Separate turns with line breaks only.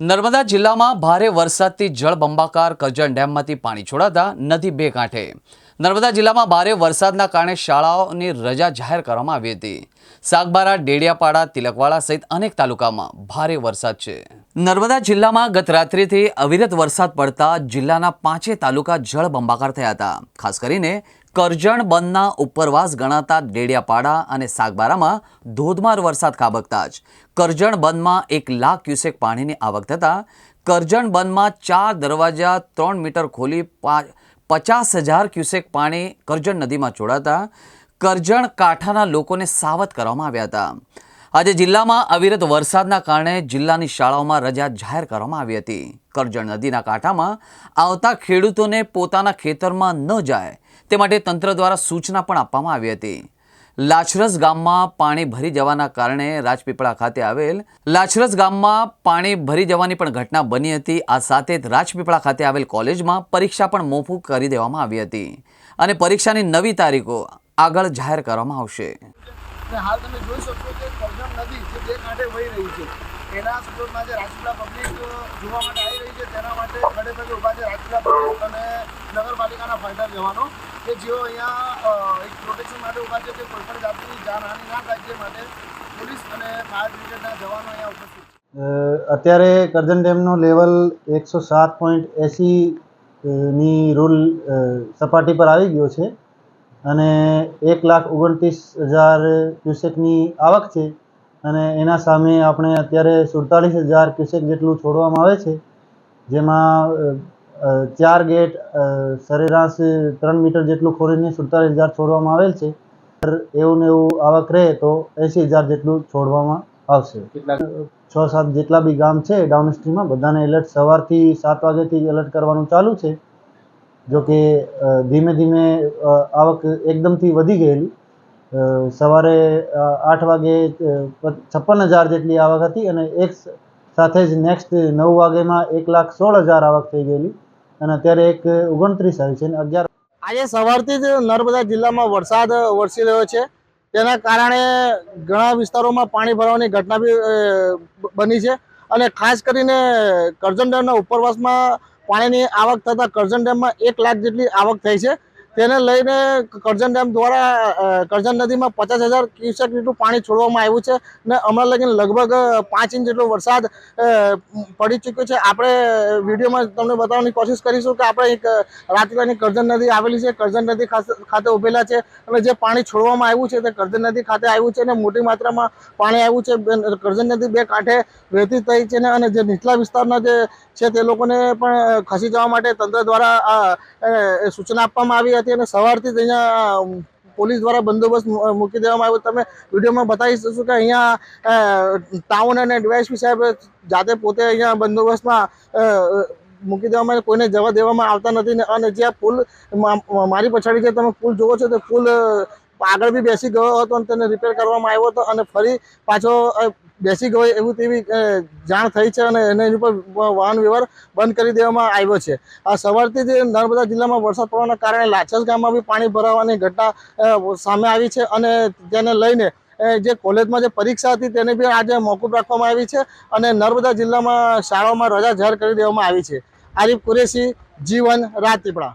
નર્મદા જિલ્લામાં ભારે વરસાદથી જળબંબાકાર કરજણ ડેમમાંથી પાણી છોડાતા નદી બે કાંઠે. નર્મદા જિલ્લામાં ભારે વરસાદના કારણે શાળાઓની રજા જાહેર કરવામાં આવી હતી. સાગબારા, ડેડિયાપાડા, તિલકવાડા સહિત અનેક તાલુકામાં ભારે વરસાદ છે. નર્મદા જિલ્લામાં ગત રાત્રિથી અવિરત વરસાદ પડતા જિલ્લાના પાંચે તાલુકા જળબંબાકાર થયા હતા. ખાસ કરીને કરજણ બંધના ઉપરવાસ ગણાતા ડેડિયાપાડા અને સાગબારામાં ધોધમાર વરસાદ ખાબકતા જ. કરજણ બંધમાં એક લાખ ક્યુસેક પાણીની આવક થતાં કરજણ બંધમાં ચાર દરવાજા ત્રણ મીટર ખોલી પચાસ હજાર ક્યુસેક પાણી કરજણ નદીમાં છોડાતા કરજણ કાંઠાના લોકોને સાવધ કરવામાં આવ્યા હતા. આજે જિલ્લામાં અવિરત વરસાદના કારણે જિલ્લાની શાળાઓમાં રજા જાહેર કરવામાં આવી હતી. કરજણ નદીના કાંઠામાં આવતા ખેડૂતોને પોતાના ખેતરમાં ન જાય તે માટે તંત્ર દ્વારા સૂચના પણ આપવામાં આવી હતી. લાછરસ ગામમાં પાણી ભરી જવાના કારણે રાજપીપળા ખાતે આવેલ લાછરસ ગામમાં પાણી ભરી જવાની પણ ઘટના બની હતી. આ સાથે જ રાજપીપળા ખાતે આવેલ કોલેજમાં પરીક્ષા પણ મોફૂ કરી દેવામાં આવી હતી. અને પરીક્ષાની નવી તારીખો આગળ જાહેર કરવામાં આવશે.
અને હાલ તમે જોઈ શકો કે કરજણ નદી જે બે કાંઠે વહી રહી છે એના સપોર્ટમાં જે રાજપીલા પબ્લિક જોવા માટે આવી રહી છે તેના માટે ખડે પગે ઊભા છે રાજપીલા પબ્લિક અને નગરપાલિકાના ફાઇટર જવાનો કે જેઓ અહીંયા એક પ્રોટેક્શન માટે ઊભા છે કે કોઈપણ જાતની જાનહાનિ ના થાય તે માટે પોલીસ અને ફાયર બ્રિગેડના જવાનો અહીંયા ઉપસ્થિત
અત્યારે કરજણ ડેમનો લેવલ એકસો સાત પોઈન્ટ એસીની રૂલ સપાટી પર આવી ગયો છે. અને એક લાખ ઓગણત્રીસ હજાર ક્યુસેકની આવક છે. અને એના સામે આપણે અત્યારે સુડતાલીસ હજાર ક્યુસેક જેટલું છોડવામાં આવે છે. જેમાં ચાર ગેટ સરેરાશ ત્રણ મીટર જેટલું ખોરીને સુડતાલીસ હજાર છોડવામાં આવેલ છે. એવું ને એવું આવક રહે તો એંસી હજાર જેટલું છોડવામાં આવશે. છ સાત જેટલા બી ગામ છે ડાઉનસ્ટ્રીમમાં બધાને એલર્ટ સવારથી સાત વાગ્યાથી એલર્ટ કરવાનું ચાલુ છે. જો કે ધીમે ધીમે આવક એકદમથી વધી ગયેલી. સવારે આઠ વાગે છપ્પન હજાર જેટલી આવક હતી અને એક સાથે જ નેક્સ્ટ નવ વાગેમાં એક લાખ સોળ હજાર આવક થઈ ગયેલી અને અત્યારે એક ઓગણત્રીસ આવી છે અને અગિયાર
આજે સવારથી જ નર્મદા જિલ્લામાં વરસાદ વરસી રહ્યો છે. તેના કારણે ઘણા વિસ્તારોમાં પાણી ભરવાની ઘટના બી બની છે. અને ખાસ કરીને કરજણ ડેમના ઉપરવાસમાં પાણીની આવક થતાં કરજણ ડેમમાં એક લાખ જેટલી આવક થઈ છે. તેને લઈને કરજણ ડેમ દ્વારા કરજણ નદીમાં પચાસ હજાર ક્યુસેક જેટલું પાણી છોડવામાં આવ્યું છે ને હમણાં લગીને લગભગ પાંચ ઇંચ જેટલો વરસાદ પડી ચૂક્યો છે. આપણે વિડીયોમાં તમને બતાવવાની કોશિશ કરીશું કે આપણે એક રાજપીપળાની કરજણ નદી આવેલી છે. કરજણ નદી ખાતે ઉભેલા છે અને જે પાણી છોડવામાં આવ્યું છે તે કરજણ નદી ખાતે આવ્યું છે અને મોટી માત્રામાં પાણી આવ્યું છે. કરજણ નદી બે કાંઠે વહેતી થઈ છે અને જે નીચલા વિસ્તારના જે છે તે લોકોને પણ ખસી જવા માટે તંત્ર દ્વારા સૂચના આપવામાં આવી હતી અને સવારથી જ અહીંયા પોલીસ દ્વારા બંદોબસ્ત મૂકી દેવામાં આવ્યો. તમે વિડીયોમાં બતાવી શકશો કે અહીંયા ટાઉન અને ડીવાયસપી સાહેબ જાતે પોતે અહીંયા બંદોબસ્તમાં મૂકી દેવામાં આવે, કોઈને જવા દેવામાં આવતા નથી અને જે આ પુલ મારી પછાડી જે તમે પુલ જોવો છો તે પુલ આગળ બી બેસી ગયો હતો અને તેને રિપેર કરવામાં આવ્યો હતો અને ફરી પાછો બેસી ગયો એવું તેવી જાણ થઈ છે અને એની ઉપર વાહન વ્યવહાર બંધ કરી દેવામાં આવ્યો છે. આ સવારથી જ નર્મદા જિલ્લામાં વરસાદ પડવાના કારણે લાછસ ગામમાં બી પાણી ભરાવાની ઘટના સામે આવી છે અને તેને લઈને જે કોલેજમાં જે પરીક્ષા હતી તેને બી આજે મોકૂફ રાખવામાં આવી છે અને નર્મદા જિલ્લામાં શાળાઓમાં રજા જાહેર કરી દેવામાં આવી છે. આરીફ કુરેશી, જીવન રાજપીપળા